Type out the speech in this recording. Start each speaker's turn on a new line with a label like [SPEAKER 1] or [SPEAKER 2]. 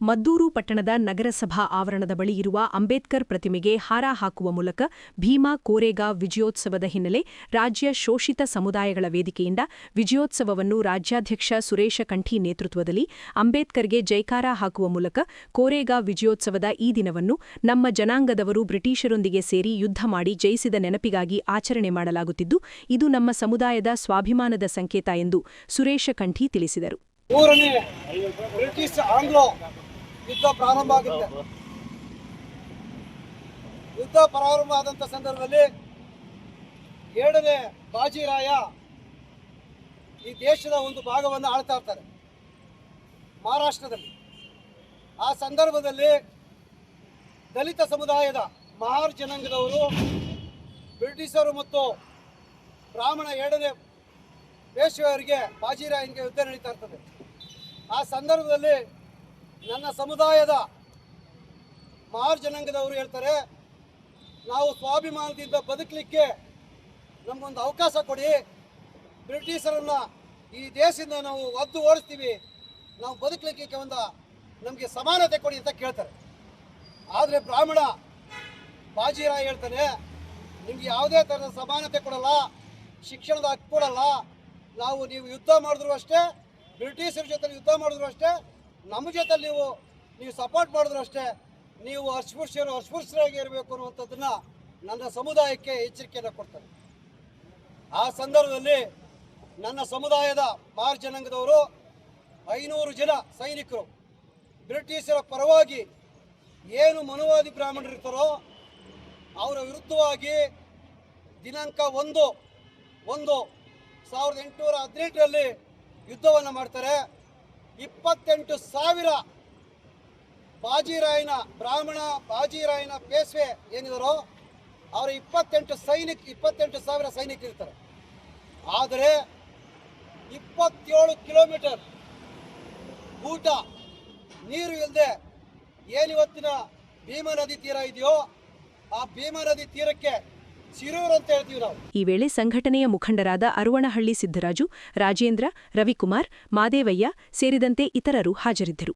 [SPEAKER 1] ಮದ್ದೂರು ಪಟ್ಟಣದ ನಗರಸಭಾ ಆವರಣದ ಬಳಿ ಇರುವ ಅಂಬೇಡ್ಕರ್ ಪ್ರತಿಮೆಗೆ ಹಾರ ಹಾಕುವ ಮೂಲಕ ಭೀಮಾ ಕೋರೆಗಾಂವ್ ವಿಜಯೋತ್ಸವದ ಹಿನ್ನೆಲೆ ರಾಜ್ಯ ಶೋಷಿತ ಸಮುದಾಯಗಳ ವೇದಿಕೆಯಿಂದ ವಿಜಯೋತ್ಸವವನ್ನು ರಾಜ್ಯಾಧ್ಯಕ್ಷ ಸುರೇಶ ಕಂಠಿ ನೇತೃತ್ವದಲ್ಲಿ ಅಂಬೇಡ್ಕರ್ಗೆ ಜೈಕಾರ ಹಾಕುವ ಮೂಲಕ ಕೋರೆಗಾಂವ್ ವಿಜಯೋತ್ಸವದ ಈ ದಿನವನ್ನು ನಮ್ಮ ಜನಾಂಗದವರು ಬ್ರಿಟಿಷರೊಂದಿಗೆ ಸೇರಿ ಯುದ್ಧ ಮಾಡಿ ಜಯಿಸಿದ ನೆನಪಿಗಾಗಿ ಆಚರಣೆ ಮಾಡಲಾಗುತ್ತಿದ್ದು, ಇದು ನಮ್ಮ ಸಮುದಾಯದ ಸ್ವಾಭಿಮಾನದ ಸಂಕೇತ ಎಂದು ಸುರೇಶ ಕಂಠಿ ತಿಳಿಸಿದರು.
[SPEAKER 2] ಮೂರನೇ ಬ್ರಿಟಿಷ್ ಆಂಗ್ಲೋ ಯುದ್ಧ ಪ್ರಾರಂಭ ಆಗುತ್ತೆ. ಯುದ್ಧ ಪ್ರಾರಂಭ ಆದಂಥ ಸಂದರ್ಭದಲ್ಲಿ ಏಳನೇ ಬಾಜಿರಾಯ ಈ ದೇಶದ ಒಂದು ಭಾಗವನ್ನು ಆಳ್ತಾ ಇರ್ತಾರೆ, ಮಹಾರಾಷ್ಟ್ರದಲ್ಲಿ. ಆ ಸಂದರ್ಭದಲ್ಲಿ ದಲಿತ ಸಮುದಾಯದ ಮಹಾರ್ ಜನಾಂಗದವರು, ಬ್ರಿಟಿಷರು ಮತ್ತು ಬ್ರಾಹ್ಮಣ ಏಳನೇ ಪೇಶ್ವೆಯವರಿಗೆ ಬಾಜಿರಾಯನಿಗೆ ಯುದ್ಧ ನಡೀತಾ ಇರ್ತದೆ. ಆ ಸಂದರ್ಭದಲ್ಲಿ ನನ್ನ ಸಮುದಾಯದ ಮಹಾರ್ ಜನಾಂಗದವರು ಹೇಳ್ತಾರೆ, ನಾವು ಸ್ವಾಭಿಮಾನದಿಂದ ಬದುಕಲಿಕ್ಕೆ ನಮಗೊಂದು ಅವಕಾಶ ಕೊಡಿ, ಬ್ರಿಟಿಷರನ್ನ ಈ ದೇಶದಿಂದ ನಾವು ಒದ್ದು ಓಡಿಸ್ತೀವಿ, ನಾವು ಬದುಕಲಿಕ್ಕೆ ಒಂದು ನಮಗೆ ಸಮಾನತೆ ಕೊಡಿ ಅಂತ ಕೇಳ್ತಾರೆ. ಆದರೆ ಬ್ರಾಹ್ಮಣ ಬಾಜಿರಾಯ್ ಹೇಳ್ತಾನೆ, ನಿಮ್ಗೆ ಯಾವುದೇ ಥರದ ಸಮಾನತೆ ಕೊಡಲ್ಲ, ಶಿಕ್ಷಣದ ಹಕ್ಕು ಕೊಡಲ್ಲ, ನಾವು ನೀವು ಯುದ್ಧ ಮಾಡಿದ್ರು ಅಷ್ಟೇ, ಬ್ರಿಟಿಷರ ಜೊತೆ ಯುದ್ಧ ಮಾಡಿದ್ರು ಅಷ್ಟೇ ನಮ್ಮ ಜೊತೆ ನೀವು ನೀವು ಸಪೋರ್ಟ್ ಮಾಡಿದ್ರು ಅಷ್ಟೇ, ನೀವು ಅಸ್ಪೃಶ್ಯರು ಅಸ್ಪೃಶ್ಯರಾಗಿ ಇರಬೇಕು ಅನ್ನುವಂಥದ್ದನ್ನ ನನ್ನ ಸಮುದಾಯಕ್ಕೆ ಎಚ್ಚರಿಕೆಯನ್ನು ಕೊಡ್ತಾರೆ. ಆ ಸಂದರ್ಭದಲ್ಲಿ ನನ್ನ ಸಮುದಾಯದ ಮಾರ್ ಜನಾಂಗದವರು ಐನೂರು ಜನ ಸೈನಿಕರು, ಬ್ರಿಟಿಷರ ಪರವಾಗಿ ಏನು ಮನುವಾದಿ ಬ್ರಾಹ್ಮಣರಿರ್ತಾರೋ ಅವರ ವಿರುದ್ಧವಾಗಿ ದಿನಾಂಕ ಒಂದು ಒಂದು ಸಾವಿರದ ಎಂಟುನೂರ ಹದಿನೆಂಟರಲ್ಲಿ ಯುದ್ಧವನ್ನು ಮಾಡ್ತಾರೆ. ಇಪ್ಪತ್ತೆಂಟು ಸಾವಿರ ಬಾಜಿರಾಯನ ಬ್ರಾಹ್ಮಣ ಬಾಜಿರಾಯನ ಪೇಶ್ವೆ ಏನಿದಾರೋ ಅವರ ಇಪ್ಪತ್ತೆಂಟು ಸೈನಿಕ, ಇಪ್ಪತ್ತೆಂಟು ಸಾವಿರ ಸೈನಿಕ ಇರ್ತಾರೆ. ಆದರೆ ಇಪ್ಪತ್ತೇಳು ಕಿಲೋಮೀಟರ್ ಊಟ, ನೀರು ಇಲ್ಲದೆ ಏನಿವತ್ತಿನ ಭೀಮಾ ನದಿ ತೀರ ಇದೆಯೋ ಆ ಭೀಮಾ ನದಿ ತೀರಕ್ಕೆ
[SPEAKER 1] ಈ ವೇಳೆ ಸಂಘಟನೆಯ ಮುಖಂಡರಾದ ಅರುವಣಹಳ್ಳಿ ಸಿದ್ದರಾಜು ರಾಜೇಂದ್ರ ರವಿಕುಮಾರ್ ಮಾದೇವಯ್ಯ ಸೇರಿದಂತೆ ಇತರರು ಹಾಜರಿದ್ದರು.